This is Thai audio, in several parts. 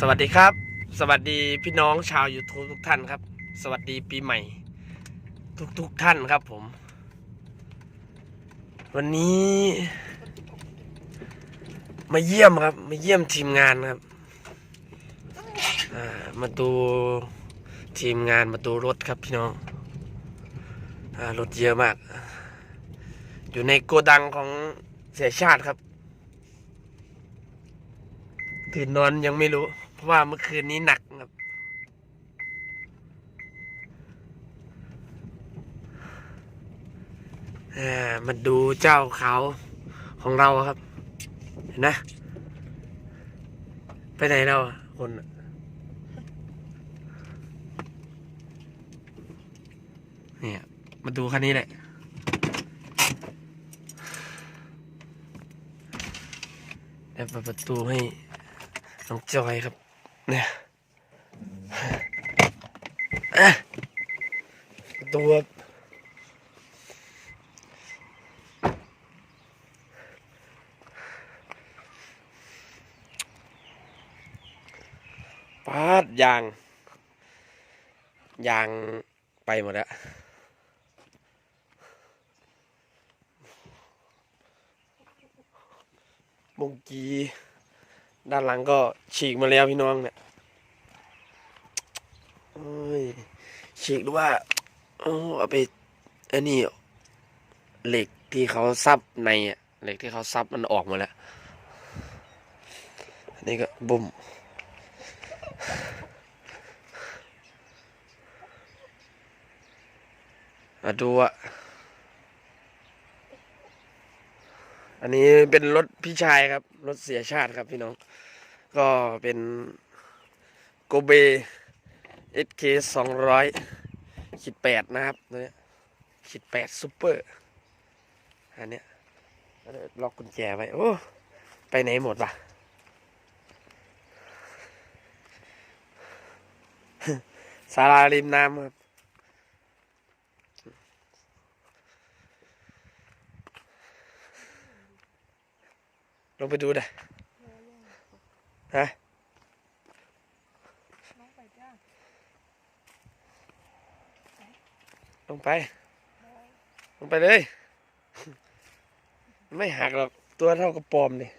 สวัสดีครับ สวัสดีพี่น้องชาว YouTube ทุกท่านครับ สวัสดีปีใหม่ ทุกทุกๆท่านครับผม วันนี้ มาเยี่ยมครับ มาเยี่ยมทีมงานครับามาดูทีมงานมาดูรถครับพี่น้องอรถเยอะมาก อยู่ในโกดังของเสียชาติครับตื่นนอนยังไม่รู้ เพราะว่าเมื่อคืนนี้หนักครับมาดูเจ้าเขาของเราครับ เห็นนะ ไปไหนเราคนเนี่ยมาดูคันนี้แหละเดี๋ยวเปิดประตูให้น้องจอยครับ เนี่ยอะประตูครับปาดยาง ยางไปหมดแล้วบงกี ด้านหลังก็ฉีกมาแล้วพี่น้องเนี่ยฉีกดูว่าเอาเอาไปอันนี้เหล็กที่เขาซับในอะเหล็กที่เขาซับมันออกมาแล้วอันนี้ก็บุ่มมาดูอะ อันนี้เป็นรถพี่ชายครับ รถเสียชาติครับพี่น้อง ก็เป็นโกเบ SK สองร้อยขีดแปดนะครับตัวนี้ขีดแปดซูเปอร์อันเนี้ยล็อกกุญแจไว้โอ้ไปไหนหมดวะศาลาริมน้ำครับ ลงไปดูได้ฮะลงไป ลงไปเลย ไม่หักหรอก ตัวเท่ากับปอมนี่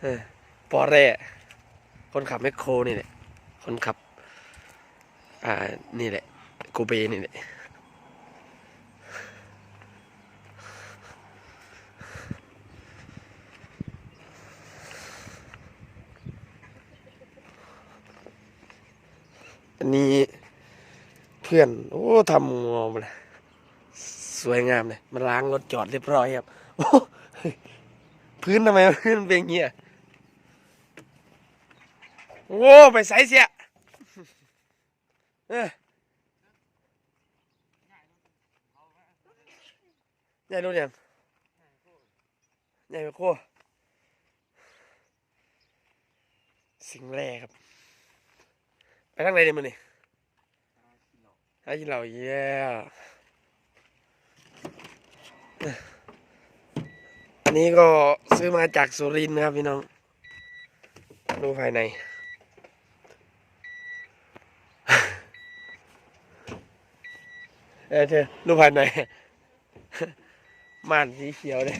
เออปอแร่คนขับแมคโครนี่แหละ คนขับ อ่า นี่แหละ กูเบนี่แหละ นนี้เพื่อน โอ้ทำงอมเลยสวยงามเลยมาล้างรถจอดเรียบร้อยครับโอ้พื้นทำไมพื้นเป็นอย่างเงี้ยโอ้ไปใส่เสียเออใหญ่รู้ยังใหญ่ไปโคสิ่งแรกครับ ไปทางไหนเนี่ยมันนี่หากินเหล้าเย่อันนี้ก็ซื้อมาจากสุรินทร์นะครับพี่น้อง ดูภายใน เออเธอดูภายในม่านสีเขียวเลย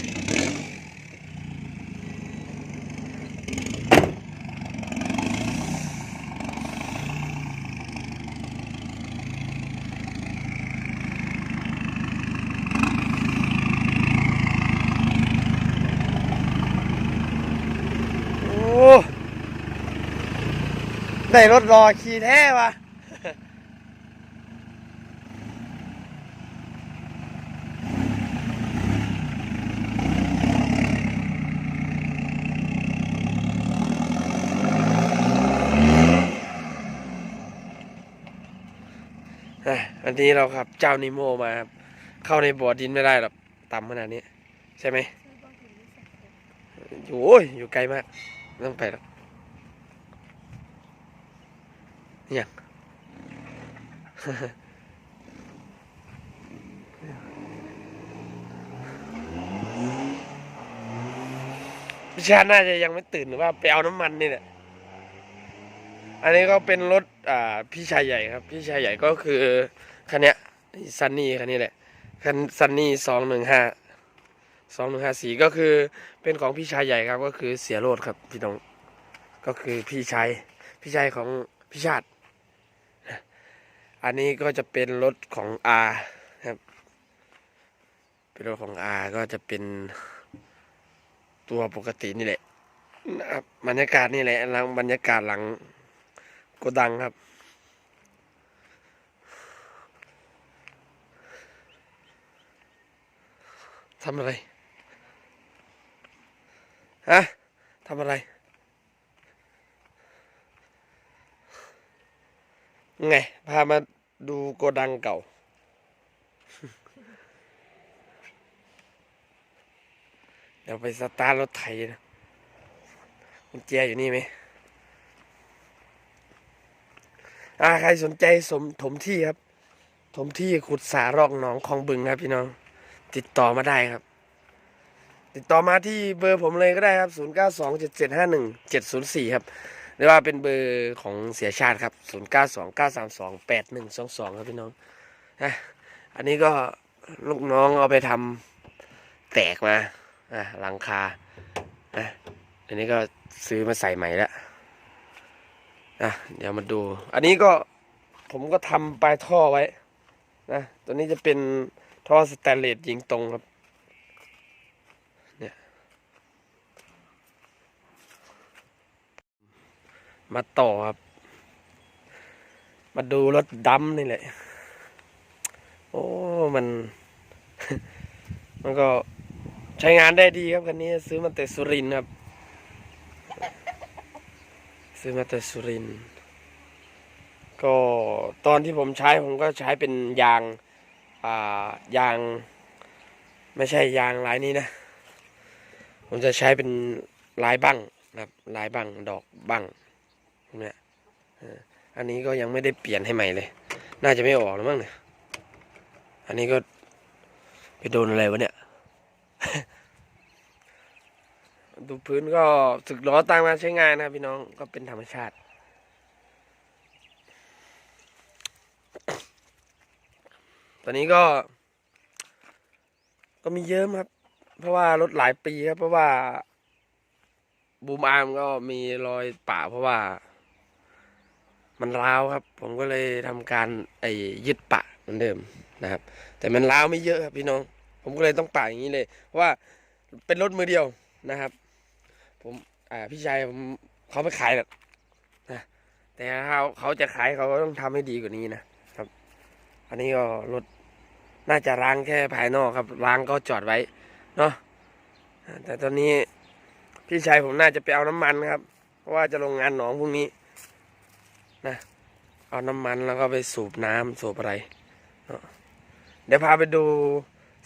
ได้รถรอขี่แท้วะอันนี้เราครับ เจ้านิโมมาครับ เข้าในบ่อดินไม่ได้หรอกต่ำขนาดนี้ ใช่ไหมโอ้ยอยู่ไกลมาก ไม่ต้องไปหรอกเนี่ยงพี่ชาน่าจะยังไม่ตื่นหรือว่าไปเอาน้ำมันนี่แหละอันนี้ก็เป็นรถอ่าพี่ชายใหญ่ครับ พี่ชายใหญ่ก็คือคันเนี้ยซันนี่คันนี้แหละคันซันนี่สองหนึ่งห้า สองหนึ่งห้าสี่ก็คือเป็นของพี่ชายใหญ่ครับ ก็คือเสียโรดครับพี่น้อง ก็คือพี่ชายพี่ชายของพี่ชาติ อันนี้ก็จะเป็นรถของอาครับ เป็นรถของอาก็จะเป็นตัวปกตินี่แหละนะครับบรรยากาศนี่แหละหลังบรรยากาศหลังโกดังครับทำอะไร ฮะทำอะไร ไง พามาดูโกดังเก่า เดี๋ยวไปสตาร์รถไถนะกุญแจอยู่นี่ไหมอ่าใครสนใจสมถมที่ครับ ถมที่ขุดสารอกหนองคลองบึงครับพี่น้อง ติดต่อมาได้ครับ ติดต่อมาที่เบอร์ผมเลยก็ได้ครับ 0 9 2 7 7 5 1 7 0 4 ครับหรือว่าเป็นเบอร์ของเสียชาติครับ 0 9 2 9 3 2 8 1 2 2 ครับพี่น้องนะอันนี้ก็ลูกน้องเอาไปทำแตกมาอะหลังคาอะอันนี้ก็ซื้อมาใส่ใหม่แล้วนะเดี๋ยวมาดู อันนี้ก็ผมก็ทำปลายท่อไว้นะตัวนี้จะเป็นท่อสแตนเลสยิงตรงครับ เนี่ย มาต่อครับ มาดูรถดำนี่แหละ โอ้ มัน มันก็ใช้งานได้ดีครับคันนี้ ซื้อมาแต่สุรินครับ ซื้อมาแต่สุริน ก็ตอนที่ผมใช้ผมก็ใช้เป็นยาง อ่า ยาง ไม่ใช่ยางลายนี้นะ ผมจะใช้เป็นลายบั้งนะครับลายบั้งดอกบั้ง อันนี้ก็ยังไม่ได้เปลี่ยนให้ใหม่เลย น่าจะไม่ออกแล้วมั้งเนี่ย อันนี้ก็ไปโดนอะไรวะเนี่ย ดูพื้นก็สึกล้อตั้งมาใช้งานนะพี่น้องก็เป็นธรรมชาติ ตอนนี้ก็ ก็มีเยอะครับ เพราะว่ารถหลายปีครับ เพราะว่าบูมอาร์มก็มีรอยป่าเพราะว่า มันร้าวครับ ผมก็เลยทำการไอ้ยึดปะเหมือนเดิมนะครับ แต่มันร้าวไม่เยอะครับพี่น้อง ผมก็เลยต้องปะอย่างนี้เลยเพราะว่าเป็นรถมือเดียวนะครับ ผมอ่าพี่ชายผมเขาไม่ขายหรอกนะแต่เขาเขาจะขายเขาก็ต้องทำให้ดีกว่านี้นะครับ อันนี้ก็รถน่าจะล้างแค่ภายนอกครับล้างก็จอดไว้เนาะแต่ตอนนี้พี่ชายผมน่าจะไปเอาน้ำมันครับ เพราะว่าจะลงงานหนองพรุ่งนี้ นะ เอาน้ำมันแล้วก็ไปสูบน้ำสูบอะไรเนาะเดี๋ยวพาไปดู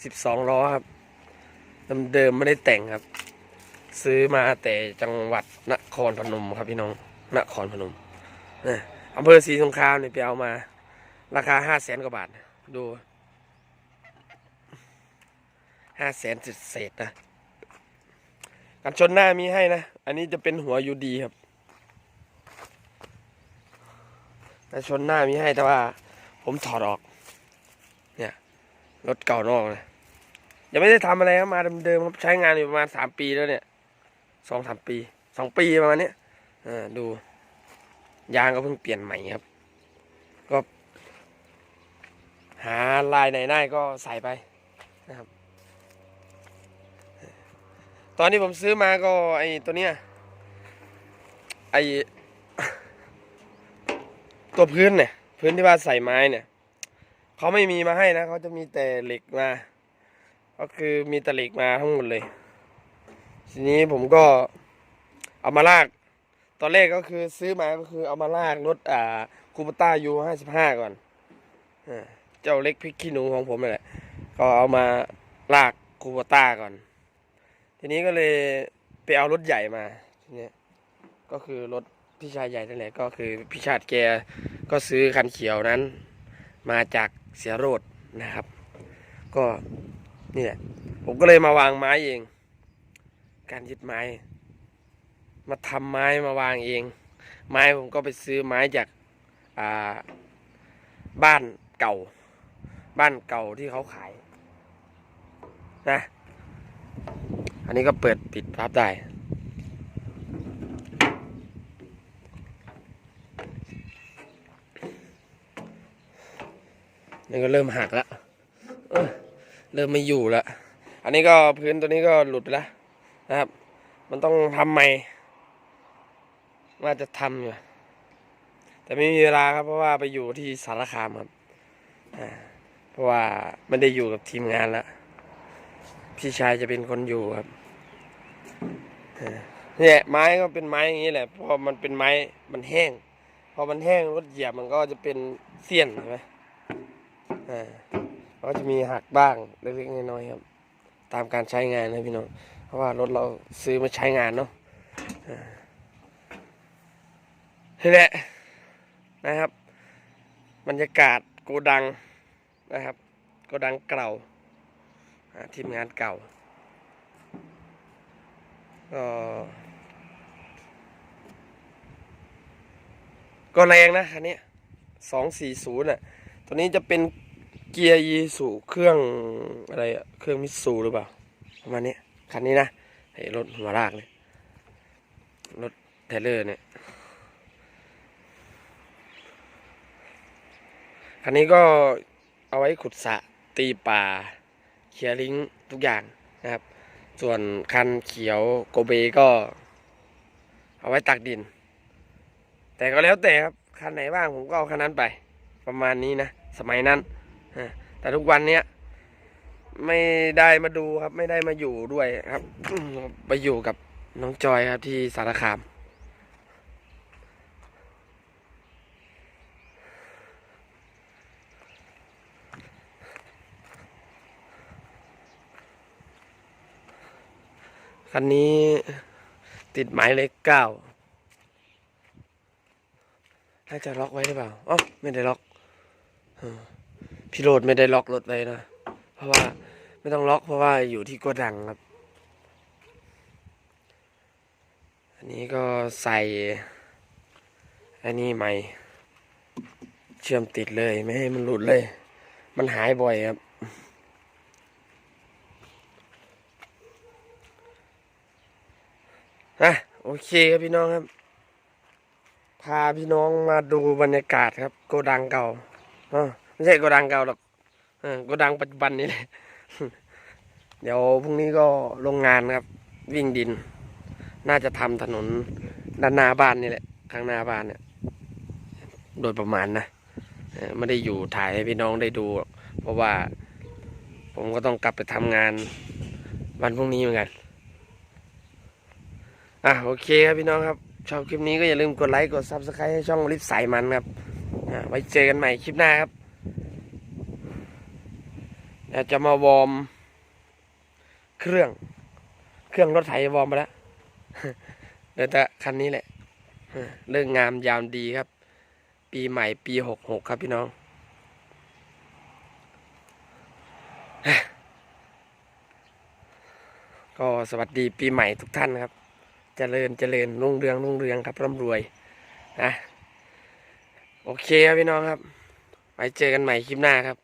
สิบสองล้อครับเดิมไม่ได้แต่งครับ ซื้อมาแต่จังหวัดนครพนมครับพี่น้องนครพนมนะอำเภอศรีสงครามเนี่ยไปเอามา ราคาห้าแสนกว่าบาท ดูห้าแสนเศษนะกันชนหน้ามีให้นะ อันนี้จะเป็นหัวยูดีครับ กันชนหน้ามีให้แต่ว่า ผมถอดออก เนี่ยรถเก่านอกนะยังไม่ได้ทำอะไรครับมาเดิมๆครับใช้งานอยู่ประมาณสามปีแล้วเนี่ยสองสามปีสองปีประมาณเนี้ยอ่าดูยางก็เพิ่งเปลี่ยนใหม่ครับ ก็ หาลายไหนได้ก็ใส่ไปนะครับ ตอนที่ผมซื้อมาก็ไอตัวเนี้ยไอ ตัวพื้นเนี่ย พื้นที่ว่าใส่ไม้เนี่ยเขาไม่มีมาให้นะเขาจะมีแต่เหล็กมา ก็คือมีแต่เหล็กมาทั้งหมดเลย ทีนี้ผมก็เอามาลาก ตอนแรกก็คือซื้อมาก็คือเอามาลากรถอ่าคูปต้ายูห้าสิบห้าก่อนอเจ้าเล็กพริกขี้หนูของผมนี่แหละก็เอามาลากคูปต้าก่อน ทีนี้ก็เลยไปเอารถใหญ่มาทีนี้ก็คือรถ พี่ชายใหญ่นั่นแหละก็คือพี่ชาติแกก็ซื้อคันเขียวนั้น มาจากเสียโรดนะครับ ก็นี่แหละผมก็เลยมาวางไม้เอง การยึดไม้ มาทำไม้มาวางเอง ไม้ผมก็ไปซื้อไม้จากอ่าบ้านเก่า บ้านเก่าที่เขาขายนะอันนี้ก็เปิดปิดพับได้ นี่ก็เริ่มหักแล้วเริ่มไม่อยู่ล้วอันนี้ก็พื้นตัวนี้ก็หลุดไปแล้วนะครับ มันต้องทำใหม่ว่าจะทำอยู่แต่ไม่มีเวลาครับเพราะว่าไปอยู่ที่สารคามครับเพราะว่าไม่ได้อยู่กับทีมงานแล้วพี่ชายจะเป็นคนอยู่ครับเนี่ยไม้ก็เป็นไม้อย่างนี้แหละพอมันเป็นไม้มันแห้ง พอมันแห้งรถเหยียบมันก็จะเป็นเสี้ยนใช่ไหม อ่าก็จะมีหักบ้างเล็กๆน้อยๆครับ ตามการใช้งานนะพี่น้อง เพราะว่ารถเราซื้อมาใช้งานเนาะอ่านี่แหละนะครับ บรรยากาศโกดังนะครับโกดังเก่าอ่าทีมงานเก่าก็ก็แรงนะคันนี้สองสี่ศูนย์อะ ตัวนี้จะเป็น เกียร์ยีสูเครื่องอะไรอะเครื่องมิตซูหรือเปล่าประมาณนี้คันนี้นะไอ้รถหัวลากเลยรถเทเลอร์เนี่ยคันนี้ก็เอาไว้ขุดสะตีป่าเคลียร์ลิงทุกอย่างนะครับ ส่วนคันเขียวโกเบก็ เอาไว้ตักดิน แต่ก็แล้วแต่ครับคันไหนบ้างผมก็เอาคันนั้นไป ประมาณนี้นะ สมัยนั้น แต่ทุกวันเนี้ยไม่ได้มาดูครับ ไม่ได้มาอยู่ด้วยครับไปอยู่กับน้องจอยครับที่สารคาม คันนี้ติดหมายเลขเก้าน่าจะล็อกไว้หรือเปล่าอ๋อไม่ได้ล็อกอ พี่โรดไม่ได้ล็อกรถไว้นะ เพราะว่าไม่ต้องล็อกเพราะว่าอยู่ที่โกดังครับ อันนี้ก็ใส่ อันนี้ใหม่ เชื่อมติดเลยไม่ให้มันหลุดเลย มันหายบ่อยครับ อะ โอเคครับพี่น้องครับ พาพี่น้องมาดูบรรยากาศครับ โกดังเก่าเออ ไม่ใช่โกดังเก่าหรอกโกดังปัจจุบันนี่แหละเดี๋ยวพรุ่งนี้ก็โรงงานครับ วิ่งดิน น่าจะทำถนนด้านหน้าบ้านนี่แหละ ข้างหน้าบ้านเนี่ย โดยประมาณนะไม่ได้อยู่ถ่ายให้พี่น้องได้ดู เพราะว่าผมก็ต้องกลับไปทำงานวันพรุ่งนี้เหมือนกันอะโอเคครับพี่น้องครับ ชอบคลิปนี้ก็อย่าลืมกดไลค์กด Subscribe ให้ช่องลิฟสายมันครับอะไว้เจอกันใหม่คลิปหน้าครับ เดี๋ยวจะมาวอร์มเครื่อง เครื่องรถไถวอร์มไปแล้วเดี๋ยวแต่คันนี้แหละเออเรื่องงามยามดีครับ ปีใหม่ปีหกหกครับพี่น้อง ก็สวัสดีปีใหม่ทุกท่านครับเจริญเจริญรุ่งเรืองรุ่งเรืองครับร่ำรวยนะโอเคครับพี่น้องครับ ไว้เจอกันใหม่คลิปหน้าครับ